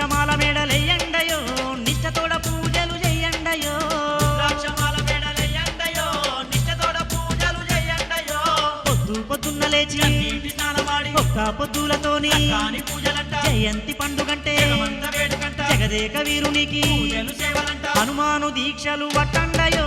ద్రాక్షమాల మేడలెయ్యండయో నిష్టతోడ పూజలు చెయ్యండయో ద్రాక్షమాల మేడలెయ్యండయో నిష్టతోడ పూజలు చెయ్యండయో పొద్దు పొద్దున్న లేచి ఒక్క పొద్దులతోని జయంతి పండుగంటే జగదేక వీరునికి హనుమాను దీక్షలు వట్టండయో.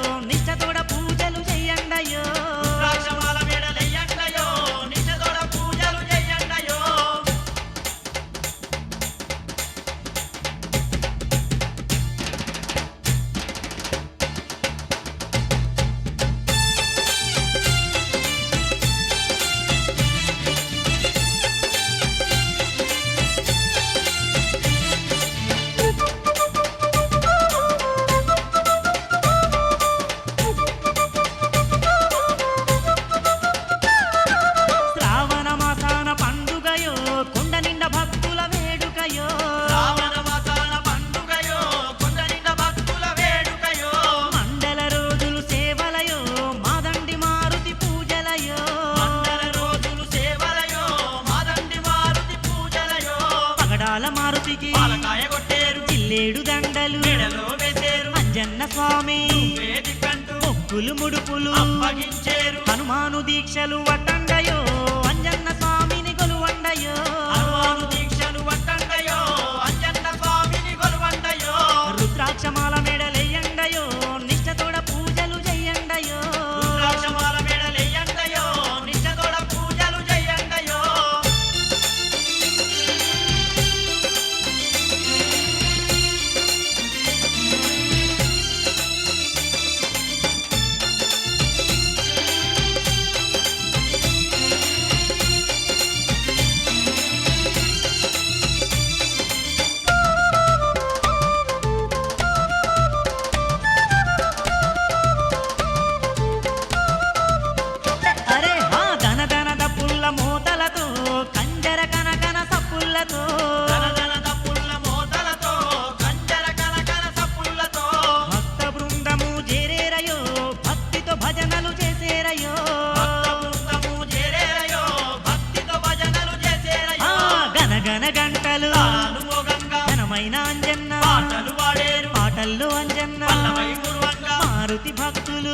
పాల మారుతికి కొట్టేరు. చిల్లేడు దండలు అంజన్న స్వామి ముక్కులు ముడుపులు హనుమాను దీక్షలు వటండయో అంజన్న స్వామిని కొలువండయో. హనుమాను గంటలు ఘనమైన అంజన్న. పాటలు వాడేరు పాటల్లో అంజన్న. మారుతి భక్తులు.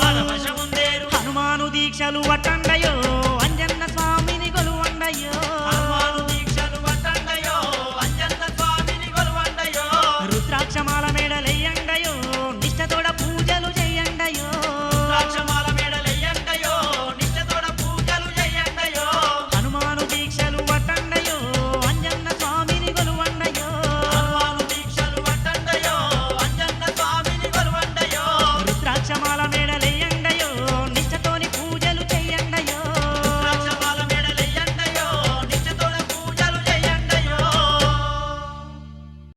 హనుమాను దీక్షలు వట్టండయో